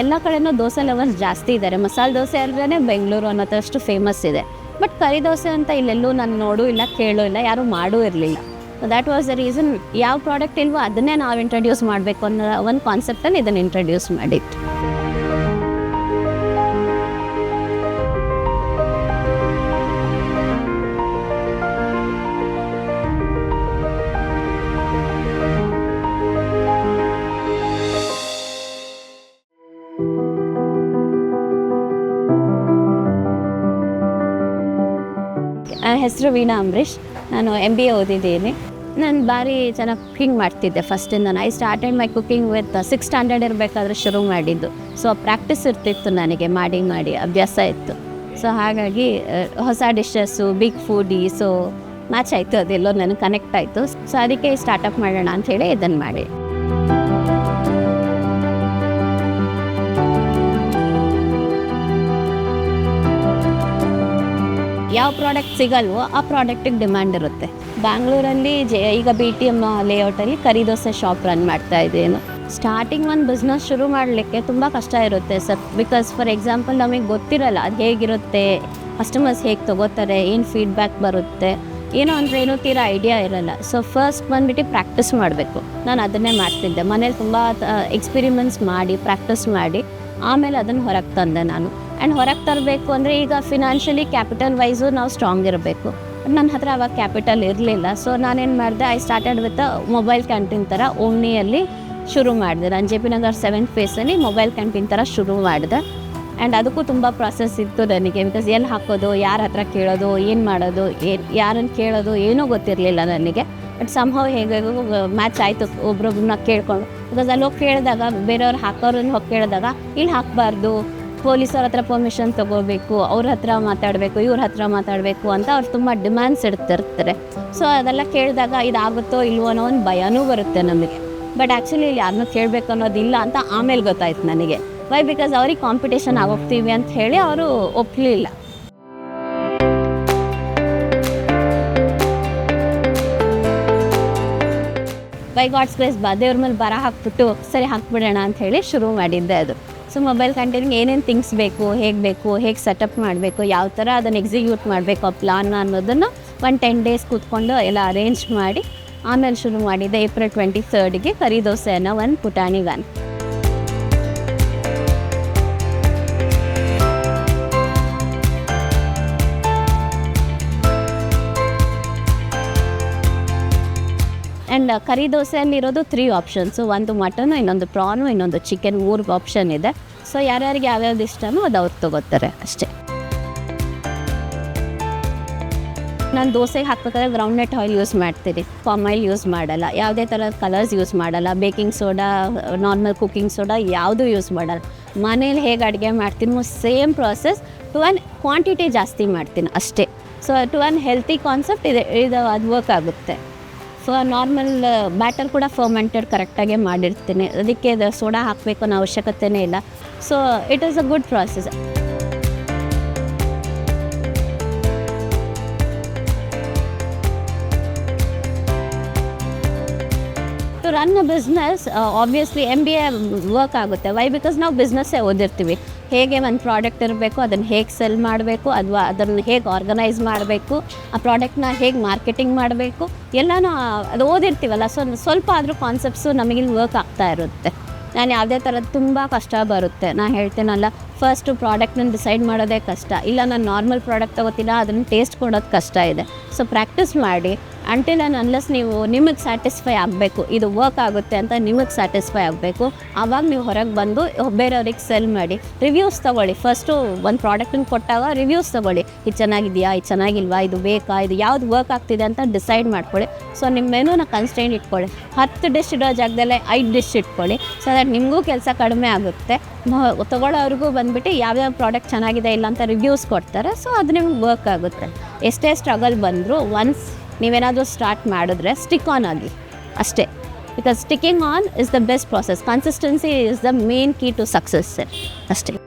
ಎಲ್ಲ ಕಡೆನೂ ದೋಸೆ ಲವರ್ಸ್ ಜಾಸ್ತಿ ಇದ್ದಾರೆ. ಮಸಾಲೆ ದೋಸೆ ಅಲ್ಲದೇ ಬೆಂಗಳೂರು ಅನ್ನೋದಷ್ಟು ಫೇಮಸ್ ಇದೆ. ಬಟ್ ಕರಿ ದೋಸೆ ಅಂತ ಇಲ್ಲೆಲ್ಲೂ ನಾನು ನೋಡೂ ಇಲ್ಲ, ಕೇಳೂ ಇಲ್ಲ, ಯಾರೂ ಮಾಡೂ ಇರಲಿಲ್ಲ. ದ್ಯಾಟ್ ವಾಸ್ ದ ರೀಸನ್ ಯಾವ ಪ್ರಾಡಕ್ಟ್ ಇಲ್ವೋ ಅದನ್ನೇ ನಾವು ಇಂಟ್ರಡ್ಯೂಸ್ ಮಾಡಬೇಕು ಅನ್ನೋ ಒಂದು ಕಾನ್ಸೆಪ್ಟಲ್ಲಿ ಇದನ್ನು ಇಂಟ್ರಡ್ಯೂಸ್ ಮಾಡಿತ್ತು ಹೆಸರು ವೀಣಾ ಅಂಬರೀಷ್. ನಾನು ಎಂ ಬಿ ಎ ಓದಿದ್ದೀನಿ. ನಾನು ಭಾರಿ ಚೆನ್ನಾಗಿ ಕುಕ್ಕಿಂಗ್ ಮಾಡ್ತಿದ್ದೆ ಫಸ್ಟಿಂದ I started my cooking with six standard ಇರಬೇಕಾದ್ರೆ ಶುರು ಮಾಡಿದ್ದು. ಸೊ ಪ್ರಾಕ್ಟೀಸ್ ಇರ್ತಿತ್ತು ನನಗೆ, ಮಾಡಿ ಮಾಡಿ, ಅಭ್ಯಾಸ ಇತ್ತು. ಸೊ ಹಾಗಾಗಿ ಹೊಸ dishes big foodie so much ಆಯಿತು ಅದೆಲ್ಲೋ ನನಗೆ ಕನೆಕ್ಟ್ ಆಯಿತು. ಸೊ ಅದಕ್ಕೆ ಸ್ಟಾರ್ಟಪ್ ಮಾಡೋಣ ಅಂಥೇಳಿ ಇದನ್ನು ಮಾಡಿ. ಯಾವ ಪ್ರಾಡಕ್ಟ್ ಸಿಗಲ್ವೋ ಆ ಪ್ರಾಡಕ್ಟಿಗೆ ಡಿಮ್ಯಾಂಡ್ ಇರುತ್ತೆ. ಬ್ಯಾಂಗ್ಳೂರಲ್ಲಿ ಜೆ, ಈಗ ಬಿ ಟಿ ಎಂ ಲೇಔಟಲ್ಲಿ ಕರಿ ದೋಸೆ ಶಾಪ್ ರನ್ ಮಾಡ್ತಾ ಇದ್ದೇನು. ಸ್ಟಾರ್ಟಿಂಗ್ ಒಂದು ಬಿಸ್ನೆಸ್ ಶುರು ಮಾಡಲಿಕ್ಕೆ ತುಂಬ ಕಷ್ಟ ಇರುತ್ತೆ ಸರ್. ಬಿಕಾಸ್ ಫಾರ್ ಎಕ್ಸಾಂಪಲ್ ನಮಗೆ ಗೊತ್ತಿರಲ್ಲ ಅದು ಹೇಗಿರುತ್ತೆ ಕಸ್ಟಮರ್ಸ್ ಹೇಗೆ ತೊಗೋತಾರೆ, ಏನು ಫೀಡ್ಬ್ಯಾಕ್ ಬರುತ್ತೆ, ಏನೋ ಅಂದರೆ ಏನೋ ತೀರಾ ಐಡಿಯಾ ಇರಲ್ಲ. ಸೊ ಫಸ್ಟ್ ಬಂದ್ಬಿಟ್ಟು ಪ್ರಾಕ್ಟೀಸ್ ಮಾಡಬೇಕು. ನಾನು ಅದನ್ನೇ ಮಾಡ್ತಿದ್ದೆ. ಮನೇಲಿ ತುಂಬ ಎಕ್ಸ್ಪಿರಿಮೆಂಟ್ಸ್ ಮಾಡಿ ಪ್ರಾಕ್ಟೀಸ್ ಮಾಡಿ, ಆಮೇಲೆ ಅದನ್ನು ಹೊರಗೆ ತಂದೆ ನಾನು. ಆ್ಯಂಡ್ ಹೊರಗೆ ತರಬೇಕು ಅಂದರೆ ಈಗ ಫಿನಾನ್ಷಿಯಲಿ ಕ್ಯಾಪಿಟಲ್ ವೈಸು ನಾವು ಸ್ಟ್ರಾಂಗ್ ಇರಬೇಕು. ನನ್ನ ಹತ್ರ ಅವಾಗ ಕ್ಯಾಪಿಟಲ್ ಇರಲಿಲ್ಲ. ಸೊ ನಾನೇನು ಮಾಡಿದೆ I started with mobile canteen ಥರ ಓಮ್ನಿಯಲ್ಲಿ ಶುರು ಮಾಡಿದೆ. ನಾನು ಜೆ ಪಿ ನಗರ್ ಸೆವೆಂತ್ ಫೇಸಲ್ಲಿ ಮೊಬೈಲ್ ಕ್ಯಾಂಟೀನ್ ಥರ ಶುರು ಮಾಡಿದೆ. ಆ್ಯಂಡ್ ಅದಕ್ಕೂ ತುಂಬ ಪ್ರಾಸೆಸ್ ಇತ್ತು ನನಗೆ. ಬಿಕಾಸ್ ಎಲ್ಲಿ ಹಾಕೋದು, ಯಾರ ಹತ್ರ ಕೇಳೋದು, ಏನು ಮಾಡೋದು, ಏನು ಯಾರನ್ನು ಕೇಳೋದು ಏನೂ ಗೊತ್ತಿರಲಿಲ್ಲ ನನಗೆ. ಬಟ್ ಸಂಭವ ಹೇಗೆ ಮ್ಯಾಚ್ ಆಯಿತು ಒಬ್ರೊಬ್ರನ್ನ ಕೇಳ್ಕೊಂಡು. ಬಿಕಾಸ್ ಅಲ್ಲಿ ಹೋಗಿ ಕೇಳಿದಾಗ, ಬೇರೆಯವ್ರು ಹಾಕೋರನ್ನ ಹೋಗಿ ಕೇಳಿದಾಗ ಇಲ್ಲಿ ಹಾಕಬಾರ್ದು ಪೊಲೀಸವ್ರ ಹತ್ರ ಪರ್ಮಿಷನ್ ತಗೋಬೇಕು, ಅವ್ರ ಹತ್ರ ಮಾತಾಡಬೇಕು, ಇವ್ರ ಹತ್ರ ಮಾತಾಡಬೇಕು ಅಂತ ಅವ್ರು ತುಂಬ ಡಿಮ್ಯಾಂಡ್ಸ್ ಇಡ್ತಿರ್ತಾರೆ. ಸೊ ಅದೆಲ್ಲ ಕೇಳಿದಾಗ ಇದಾಗುತ್ತೋ ಇಲ್ವೋ ಅನ್ನೋ ಒಂದು ಭಯನೂ ಬರುತ್ತೆ ನಮಗೆ. ಬಟ್ ಆ್ಯಕ್ಚುಲಿ ಇಲ್ಲಿ ಯಾರನ್ನೂ ಕೇಳಬೇಕು ಅನ್ನೋದಿಲ್ಲ ಅಂತ ಆಮೇಲೆ ಗೊತ್ತಾಯ್ತು ನನಗೆ. ವೈ ಬಿಕಾಸ್ ಅವ್ರಿಗೆ ಕಾಂಪಿಟೇಷನ್ ಆಗೋಗ್ತೀವಿ ಅಂತ ಹೇಳಿ ಅವರು ಒಪ್ಪಲಿಲ್ಲ ಬೈ ಗಾಡ್ಸ್ ಪ್ಲೇಸ್ ಬಾ, ದೇವ್ರ ಮೇಲೆ ಬರ ಹಾಕ್ಬಿಟ್ಟು ಸರಿ ಹಾಕ್ಬಿಡೋಣ ಅಂತ ಹೇಳಿ ಶುರು ಮಾಡಿದ್ದೆ ಅದು. ಸೊ ಮೊಬೈಲ್ ಕಂಟೆಂಟ್ಗೆ ಏನೇನು ಥಿಂಗ್ಸ್ ಬೇಕು, ಹೇಗೆ ಬೇಕು, ಹೇಗೆ ಸೆಟಪ್ ಮಾಡಬೇಕು, ಯಾವ ಥರ ಅದನ್ನು ಎಕ್ಸಿಕ್ಯೂಟ್ ಮಾಡಬೇಕು, ಆ ಪ್ಲಾನ್ ಅನ್ನೋದನ್ನು ಒಂದು ಟೆನ್ ಡೇಸ್ ಕೂತ್ಕೊಂಡು ಎಲ್ಲ ಅರೇಂಜ್ ಮಾಡಿ, ಆಮೇಲೆ ಶುರು ಮಾಡಿದ್ದೆ ಏಪ್ರಿಲ್ ಟ್ವೆಂಟಿ ತರ್ಡ್ಗೆ ಕರಿ ದೋಸೆ ಅನ್ನೋ ಒಂದು ಪುಟಾಣಿ ವ್ಯಾನ್ ಆ್ಯಂಡ್ ಕರಿ ದೋಸೆಯಲ್ಲಿರೋದು ತ್ರೀ ಆಪ್ಷನ್ಸು ಒಂದು ಮಟನು ಇನ್ನೊಂದು ಪ್ರಾನು ಇನ್ನೊಂದು ಚಿಕನ್ ಊರ್ ಆಪ್ಷನ್ ಇದೆ. ಸೊ ಯಾರ್ಯಾರಿಗೆ ಯಾವ್ಯಾವ್ದು ಇಷ್ಟನೋ ಅದು ಅವ್ರು ತೊಗೋತಾರೆ ಅಷ್ಟೇ. ನಾನು ದೋಸೆಗೆ ಹಾಕ್ಬೇಕಾದ್ರೆ ಗ್ರೌಂಡ್ನೆಟ್ ಆಯಿಲ್ ಯೂಸ್ ಮಾಡ್ತೀನಿ. ಪಾಮ್ ಆಯಿಲ್ ಯೂಸ್ ಮಾಡಲ್ಲ. ಯಾವುದೇ ಥರ ಕಲರ್ಸ್ ಯೂಸ್ ಮಾಡಲ್ಲ. Baking soda normal cooking soda ಯಾವುದೂ ಯೂಸ್ ಮಾಡಲ್ಲ. ಮನೇಲಿ ಹೇಗೆ ಅಡುಗೆ ಮಾಡ್ತೀನಿ same process to one quantity ಜಾಸ್ತಿ ಮಾಡ್ತೀನಿ ಅಷ್ಟೇ. So to one healthy concept ಇದೆ, ಇದು ಅದು ವರ್ಕ್ ಆಗುತ್ತೆ. ಸೊ ನಾರ್ಮಲ್ ಬ್ಯಾಟರ್ ಕೂಡ ಫರ್ಮೆಂಟೆಡ್ ಕರೆಕ್ಟಾಗೆ ಮಾಡಿರ್ತೀನಿ. ಅದಕ್ಕೆ ಅದು ಸೋಡಾ ಹಾಕಬೇಕು ಅನ್ನೋ ಅವಶ್ಯಕತೆನೇ ಇಲ್ಲ. So it is a good process to run a business obviously M B A work ಆಗುತ್ತೆ. ವೈ ಬಿಕಾಸ್ ನಾವು ಬಿಸ್ನೆಸ್ಸೇ ಓದಿರ್ತೀವಿ. ಹೇಗೆ ಒಂದು ಪ್ರಾಡಕ್ಟ್ ಇರಬೇಕು, ಅದನ್ನು ಹೇಗೆ ಸೆಲ್ ಮಾಡಬೇಕು, ಅಥವಾ ಅದನ್ನು ಹೇಗೆ ಆರ್ಗನೈಸ್ ಮಾಡಬೇಕು, ಆ ಪ್ರಾಡಕ್ಟ್ನ ಹೇಗೆ ಮಾರ್ಕೆಟಿಂಗ್ ಮಾಡಬೇಕು, ಎಲ್ಲನೂ ಅದು ಓದಿರ್ತೀವಲ್ಲ, ಸೊ ಸ್ವಲ್ಪ ಆದರೂ ಕಾನ್ಸೆಪ್ಟ್ಸು ನಮಗಿಲ್ಲಿ ವರ್ಕ್ ಆಗ್ತಾ ಇರುತ್ತೆ. ನಾನು ಯಾವುದೇ ಥರದ್ದು ತುಂಬ ಕಷ್ಟ ಬರುತ್ತೆ. ನಾನು ಹೇಳ್ತೇನಲ್ಲ ಫಸ್ಟು ಪ್ರಾಡಕ್ಟ್ನ ಡಿಸೈಡ್ ಮಾಡೋದೇ ಕಷ್ಟ. ಇಲ್ಲ, ನಾನು ನಾರ್ಮಲ್ ಪ್ರಾಡಕ್ಟ್ ತೊಗೋತಿಲ್ಲ ಅದನ್ನು ಟೇಸ್ಟ್ ಕೊಡೋದು ಕಷ್ಟ ಇದೆ. ಸೊ ಪ್ರಾಕ್ಟೀಸ್ ಮಾಡಿ ಅಂಟಿಲ್ ನಾನು ಅನ್ಲೆಸ್ ನೀವು ನಿಮಗೆ ಸ್ಯಾಟಿಸ್ಫೈ ಆಗಬೇಕು, ಇದು ವರ್ಕ್ ಆಗುತ್ತೆ ಅಂತ ನಿಮಗೆ ಸ್ಯಾಟಿಸ್ಫೈ ಆಗಬೇಕು, ಆವಾಗ ನೀವು ಹೊರಗೆ ಬಂದು ಬೇರೆಯವ್ರಿಗೆ ಸೆಲ್ ಮಾಡಿ ರಿವ್ಯೂಸ್ ತೊಗೊಳ್ಳಿ. ಫಸ್ಟು ಒಂದು ಪ್ರಾಡಕ್ಟನ್ನು ಕೊಟ್ಟಾಗ ರಿವ್ಯೂಸ್ ತೊಗೊಳ್ಳಿ. ಇದು ಚೆನ್ನಾಗಿದೆಯಾ? ಇದು ಚೆನ್ನಾಗಿಲ್ವಾ? ಇದು ಬೇಕಾ? ಇದು ಯಾವ್ದು ವರ್ಕ್ ಆಗ್ತಿದೆ ಅಂತ ಡಿಸೈಡ್ ಮಾಡ್ಕೊಳ್ಳಿ. ಸೊ ನಿಮ್ಮ ಮೆನುನ ಕನ್ಸ್ಟೆಂಟ್ ಇಟ್ಕೊಳ್ಳಿ. ಹತ್ತು ಡಿಶ್ ಇಡೋ ಜಾಗದಲ್ಲೇ ಐದು ಡಿಶ್ ಇಟ್ಕೊಳ್ಳಿ. ಸೊ ದಟ್ ನಿಮಗೂ ಕೆಲಸ ಕಡಿಮೆ ಆಗುತ್ತೆ. ತೊಗೊಳ್ಳೋರಿಗೂ ಬಂದುಬಿಟ್ಟು ಯಾವ್ಯಾವ ಪ್ರಾಡಕ್ಟ್ ಚೆನ್ನಾಗಿದೆ ಇಲ್ಲ ಅಂತ ರಿವ್ಯೂಸ್ ಕೊಡ್ತಾರೆ. ಸೊ ಅದು ನಿಮ್ಗೆ ವರ್ಕ್ ಆಗುತ್ತೆ. ಎಷ್ಟೇ ಸ್ಟ್ರಗಲ್ ಬಂದರೂ ಒನ್ಸ್ ನೀವೇನಾದರೂ ಸ್ಟಾರ್ಟ್ ಮಾಡಿದ್ರೆ ಸ್ಟಿಕ್ ಆನ್ ಆಗಿ. ಅಷ್ಟೇ. Because sticking on is the best process consistency is the main key to success sir ಅಷ್ಟೇ.